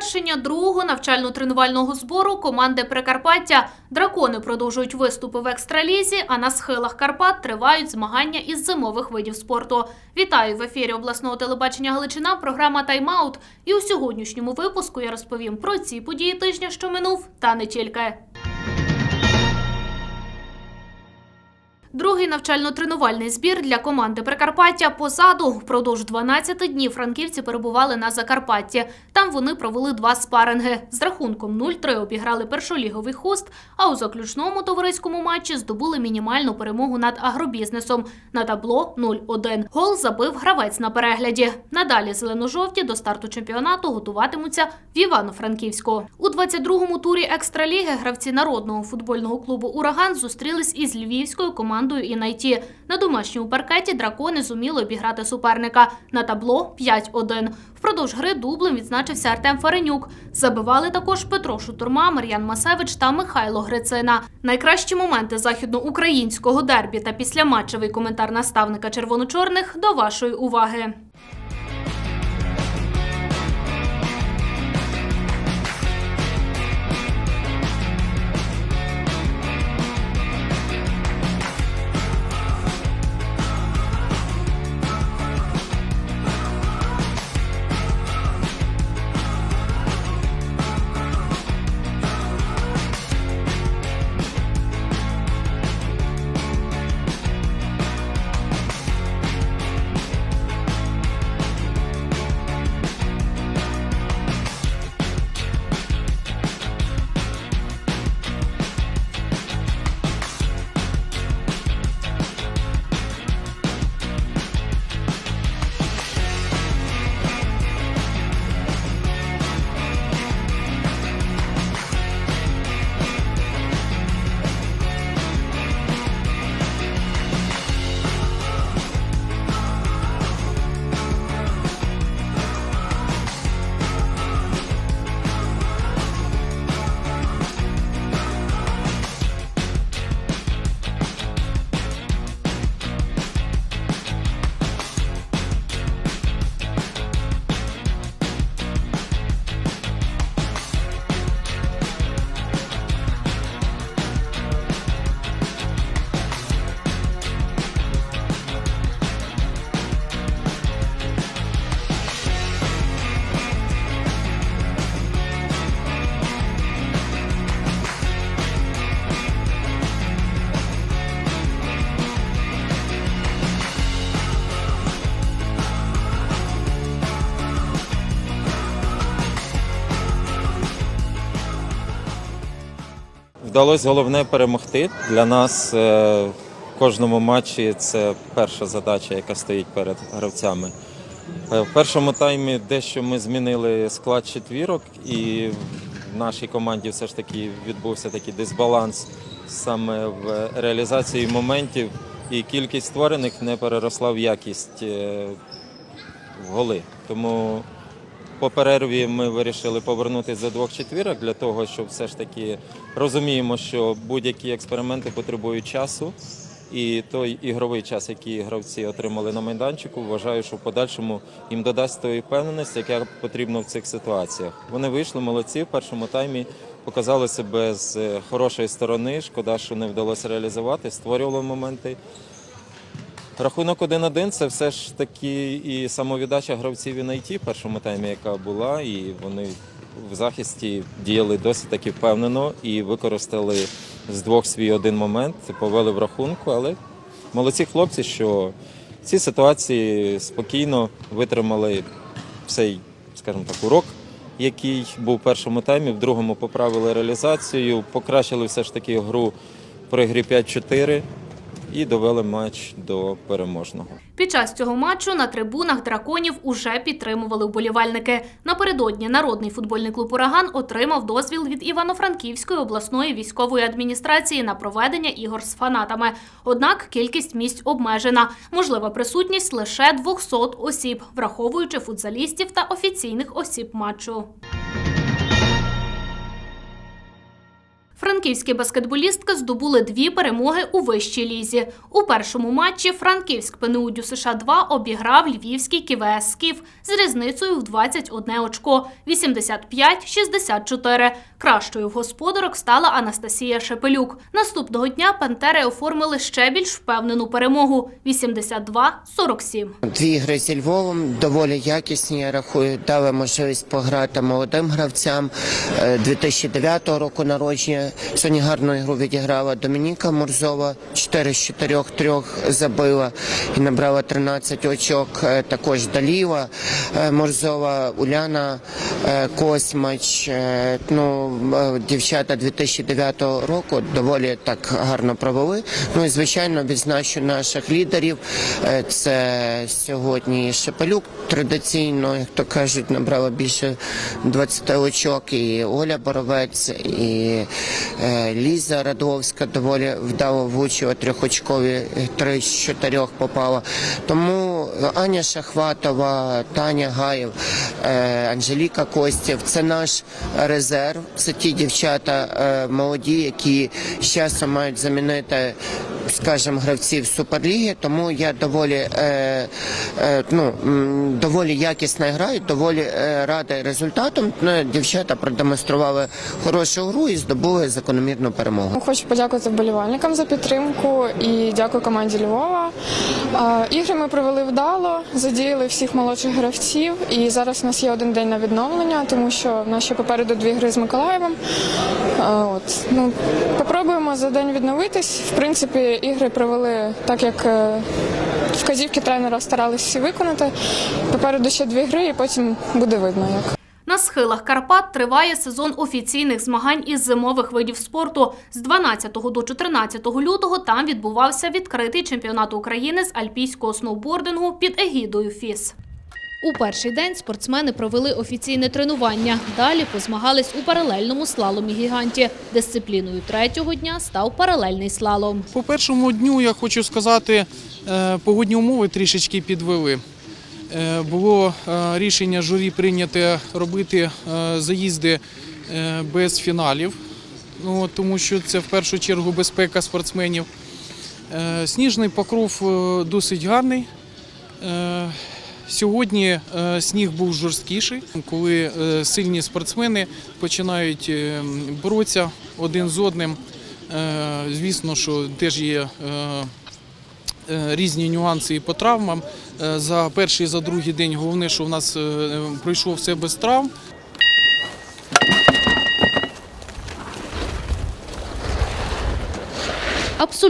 завершення другого навчально-тренувального збору команди Прикарпаття дракони продовжують виступи в екстралізі, а на схилах Карпат тривають змагання із зимових видів спорту. Вітаю в ефірі обласного телебачення Галичина. Програма Тайм-аут. І у сьогоднішньому випуску я розповім про ці події тижня, що минув, та не тільки. Другий навчально-тренувальний збір для команди Прикарпаття позаду. Впродовж 12 днів франківці перебували на Закарпатті. Там вони провели два спаринги. З рахунком 0-3 обіграли першоліговий хуст, а у заключному товариському матчі здобули мінімальну перемогу над агробізнесом. На табло 0-1. Гол забив гравець на перегляді. Надалі зелено-жовті до старту чемпіонату готуватимуться в Івано-Франківську. У 22-му турі екстраліги гравці народного футбольного клубу Ураган зустрілись із львівською командою «Інайті». На домашньому паркеті дракони зуміли обіграти суперника. На табло 5-1. Впродовж гри дублем відзначився Артем Фаренюк. Забивали також Петро Шутурма, Мар'ян Масевич та Михайло Грицина. Найкращі моменти західноукраїнського дербі та післяматчевий коментар наставника червоно-чорних до вашої уваги. Вдалося головне перемогти. Для нас е, в кожному матчі це перша задача, яка стоїть перед гравцями. Е, В першому таймі дещо ми змінили склад четвірок, і в нашій команді все ж таки відбувся такий дисбаланс саме в реалізації моментів, і кількість створених не переросла в якість е, в голи. Тому по перерві ми вирішили повернутися до двох четвірок для того, щоб все ж таки розуміємо, що будь-які експерименти потребують часу. І той ігровий час, який гравці отримали на майданчику, вважаю, що в подальшому їм додасть тої впевненості, яка потрібна в цих ситуаціях. Вони вийшли молодці в першому таймі, показали себе з хорошої сторони. Шкода, що не вдалося реалізувати, створювали моменти. Рахунок 1-1 це все ж таки і самовіддача гравців і найти в першому таймі, яка була, і вони в захисті діяли досить таки впевнено і використали з двох свій один момент, повели в рахунку, але молодці хлопці, що в цій ситуації спокійно витримали цей, скажімо так, урок, який був в першому таймі, в другому поправили реалізацію, покращили все ж таки гру при грі 5-4 і довели матч до переможного. Під час цього матчу на трибунах драконів уже підтримували вболівальники. Напередодні народний футбольний клуб Ураган отримав дозвіл від Івано-Франківської обласної військової адміністрації на проведення ігор з фанатами. Однак кількість місць обмежена. Можлива присутність лише 200 осіб, враховуючи футзалістів та офіційних осіб матчу. Франківські баскетболістки здобули дві перемоги у вищій лізі. У першому матчі Франківськ ПНУ США 2 обіграв львівський КВС Скіф з різницею в 21 очко 85-64. Кращою в господарок стала Анастасія Шепелюк. Наступного дня пантери оформили ще більш впевнену перемогу 82-47. Дві ігри зі Львовом доволі якісні. Я рахую, дали можливість пограти молодим гравцям Е, 2009 року народження. Сьогодні гарну ігру відіграла Домініка Мурзова. 4 з 4 трьох забила і набрала 13 очок. Е, Також Даліва е, Мурзова, Уляна е, Космач. Е, Ну, дівчата 2009 року доволі так гарно провели. Ну і звичайно відзначу наших лідерів. Е, Це сьогодні Шепелюк традиційно, як то кажуть, набрала більше 20 очок. І Оля Боровець, і е, Ліза Радовська доволі вдало влучила трьохочкові три з чотирьох попала. Тому Аня Шахватова, Таня Гаєв, Анжеліка Костєв це наш резерв. Це ті дівчата е, молоді, які з часом мають замінити скажімо, гравців Суперліги, тому я доволі, е, е, ну, доволі якісно граю, доволі е, радий результатом. Ну, дівчата продемонстрували хорошу гру і здобули закономірну перемогу. Хочу подякувати вболівальникам за підтримку і дякую команді Львова. Ігри ми провели вдало, задіяли всіх молодших гравців. І зараз у нас є один день на відновлення, тому що в нас ще попереду дві гри з Миколаєвом. От ну попробуємо за день відновитись. В принципі, ігри провели так, як е, вказівки тренера старалися виконати. Попереду ще дві гри, і потім буде видно як. На схилах Карпат триває сезон офіційних змагань із зимових видів спорту. З 12 до 14 лютого там відбувався відкритий чемпіонат України з альпійського сноубордингу під егідою ФІС. У перший день спортсмени провели офіційне тренування. Далі позмагались у паралельному слаломі гіганті. Дисципліною третього дня став паралельний слалом. По першому дню я хочу сказати, е, погодні умови трішечки підвели. Е, Було е, рішення журі прийняте робити заїзди без фіналів, ну, тому що це в першу чергу безпека спортсменів. Сніжний покров досить гарний. Сьогодні е, сніг був жорсткіший, коли е, сильні спортсмени починають е, боротися один з одним. Звісно, що теж є різні нюанси і по травмам. За перший, за другий день головне, що в нас пройшло все без травм.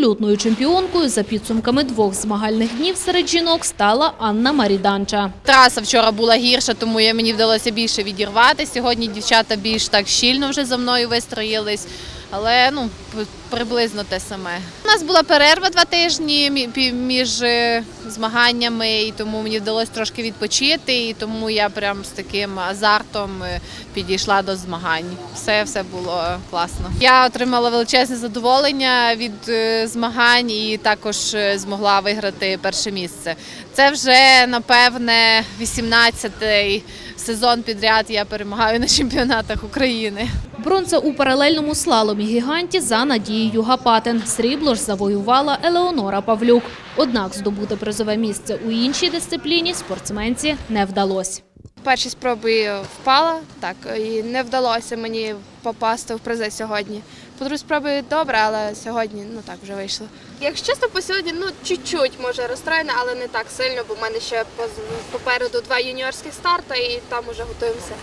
Абсолютною чемпіонкою за підсумками двох змагальних днів серед жінок стала Анна Маріданча. Траса вчора була гірша, тому мені вдалося більше відірвати. Сьогодні дівчата більш так щільно вже за мною вистроїлись, але ну приблизно те саме. У нас була перерва два тижні мі- між е, змаганнями, і тому мені вдалося трошки відпочити. І тому я прям з таким азартом е, підійшла до змагань. Все, все було класно. Я отримала величезне задоволення від е, змагань і також змогла виграти перше місце. Це вже напевне 18-й сезон підряд. Я перемагаю на чемпіонатах України. Бронза у паралельному слаломі гіганті за Надією Гапатин. Срібло ж завоювала Елеонора Павлюк. Однак здобути призове місце у іншій дисципліні спортсменці не вдалося. першій спробі впала, так, і не вдалося мені попасти в призи сьогодні. По другій спробі добре, але сьогодні ну так вже вийшло. Якщо чесно, по сьогодні ну чуть-чуть може розстроєна, але не так сильно, бо в мене ще попереду два юніорських старти і там уже готуємося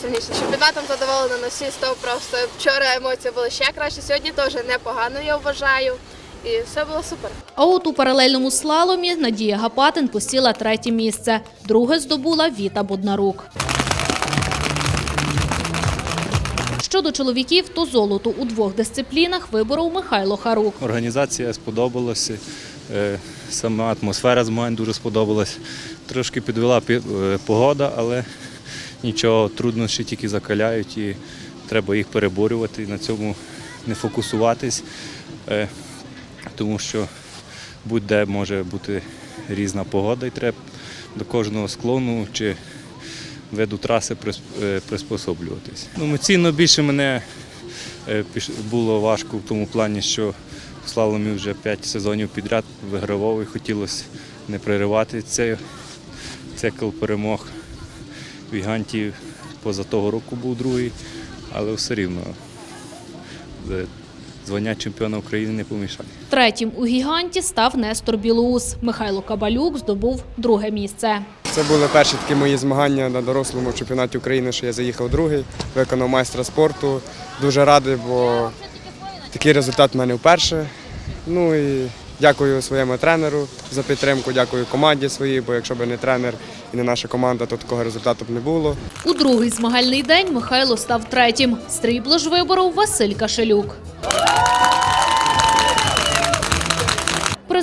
сильніше. Чемпіонатом задоволена на всі 100 просто. Вчора емоції були ще краще, сьогодні теж непогано, я вважаю. І все було супер. А от у паралельному слаломі Надія Гапатин посіла третє місце. Друге здобула Віта Боднарук. Щодо чоловіків, то золото у двох дисциплінах виборов Михайло Харук. Організація сподобалася, е, сама атмосфера змагань дуже сподобалась. Трошки підвела е, погода, але нічого, труднощі тільки закаляють і треба їх переборювати на цьому не фокусуватись, е, тому що будь-де може бути різна погода і треба до кожного склону чи виду траси е, приспособлюватись. Ну, Емоційно більше мене Е, Було важко в тому плані, що в слаломі вже 5 сезонів підряд вигравав і хотілося не переривати цей цикл перемог. В Гіганті поза того року був другий, але все рівно е, звання чемпіона України не помішає. Третім у гіганті став Нестор Білоус. Михайло Кабалюк здобув друге місце. Це були перші такі мої змагання на дорослому чемпіонаті України, що я заїхав другий, виконав майстра спорту. Дуже радий, бо такий результат в мене вперше. Ну і дякую своєму тренеру за підтримку, дякую команді своїй, бо якщо б не тренер і не наша команда, то такого результату б не було. У другий змагальний день Михайло став третім. Стрібло ж виборов Василь Кашелюк.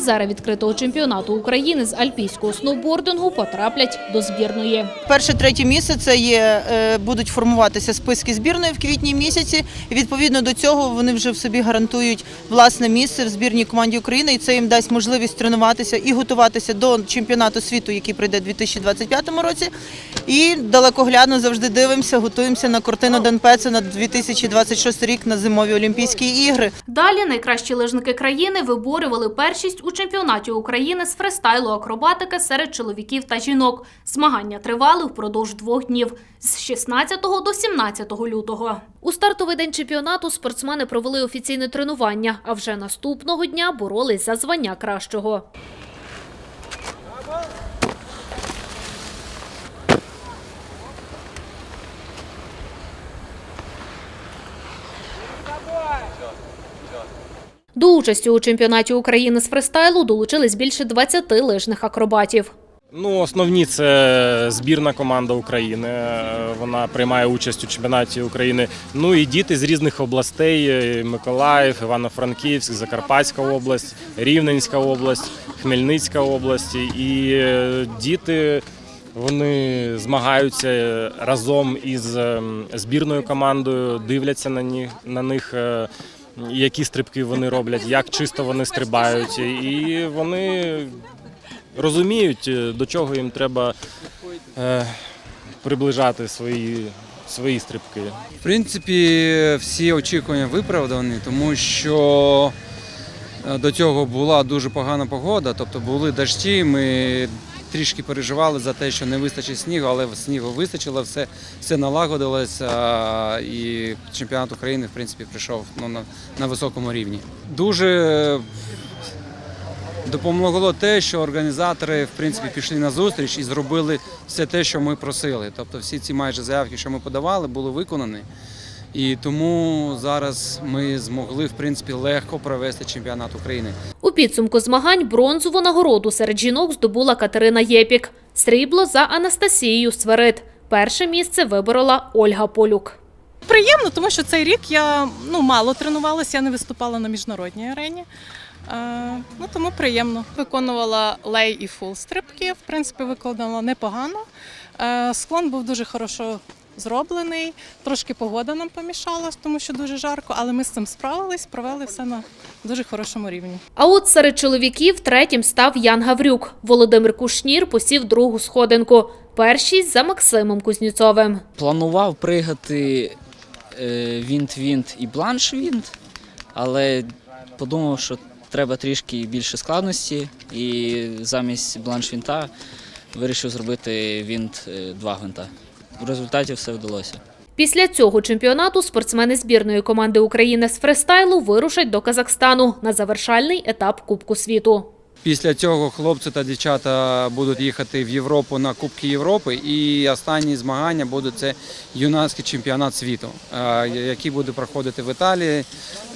Призери відкритого чемпіонату України з альпійського сноубордингу потраплять до збірної. Перше, третє місце це є, е, будуть формуватися списки збірної в квітні місяці. Відповідно до цього вони вже в собі гарантують власне місце в збірній команді України, і це їм дасть можливість тренуватися і готуватися до чемпіонату світу, який прийде у 2025 році. І далекоглядно завжди дивимося, готуємося на картину Донпеца на 2026 рік на зимові Олімпійські ігри. Далі найкращі лижники країни виборювали першість у чемпіонаті України з фристайлу акробатики серед чоловіків та жінок. Змагання тривали впродовж двох днів з 16 до 17 лютого. У стартовий день чемпіонату спортсмени провели офіційне тренування, а вже наступного дня боролись за звання кращого. До участі у чемпіонаті України з фристайлу долучились більше 20 лижних акробатів. Ну, основні це збірна команда України. е, Вона приймає участь у чемпіонаті України. Ну і діти з різних областей: е, Миколаїв, Івано-Франківськ, Закарпатська область, Рівненська область, Хмельницька область. І е, діти вони змагаються разом із ем, збірною командою, дивляться на них на них. Які стрибки вони роблять, як чисто вони стрибають, і вони розуміють, е, до чого їм треба е, приближати свої, свої стрибки. В принципі, всі очікування виправдані, тому що е, до цього була дуже погана погода, тобто були дощі. Ми трішки переживали за те, що не вистачить снігу, але снігу вистачило, все, все налагодилося, а, і чемпіонат України в принципі прийшов ну, на, на високому рівні. Дуже допомогло те, що організатори в принципі пішли на зустріч і зробили все те, що ми просили. Тобто всі ці майже заявки, що ми подавали, були виконані. І тому зараз ми змогли в принципі легко провести чемпіонат України. У підсумку змагань бронзову нагороду серед жінок здобула Катерина Єпік. Срібло за Анастасією Сверид. Перше місце виборола Ольга Полюк. Приємно, тому що цей рік я ну, мало тренувалася, я не виступала на міжнародній арені. Е, ну, тому приємно. Виконувала лей і фул стрибки, в принципі, виконала непогано. Е, склон був дуже хорошо зроблений. Трошки погода нам помішала, тому що дуже жарко, але ми з цим справились, провели все на дуже хорошому рівні. А от серед чоловіків третім став Ян Гаврюк. Володимир Кушнір посів другу сходинку. Першість за Максимом Кузнєцовим. Планував пригати е, вінт-вінт і бланш-вінт, але подумав, що треба трішки більше складності, і замість бланш-вінта вирішив зробити вінт е, два гвинта. В результаті все вдалося. Після цього чемпіонату спортсмени збірної команди України з фристайлу вирушать до Казахстану на завершальний етап Кубку світу. Після цього хлопці та дівчата будуть їхати в Європу на Кубки Європи. І останні змагання будуть це юнацький чемпіонат світу, е, який буде проходити в Італії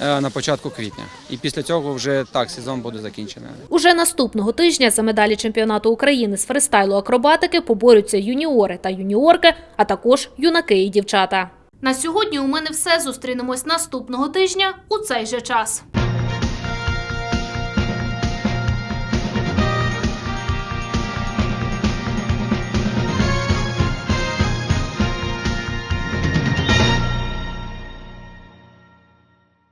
е, на початку квітня. І після цього вже так сезон буде закінчений. Уже наступного тижня за медалі чемпіонату України з фристайлу акробатики поборються юніори та юніорки, а також юнаки і дівчата. На сьогодні у мене все. Зустрінемось наступного тижня у цей же час.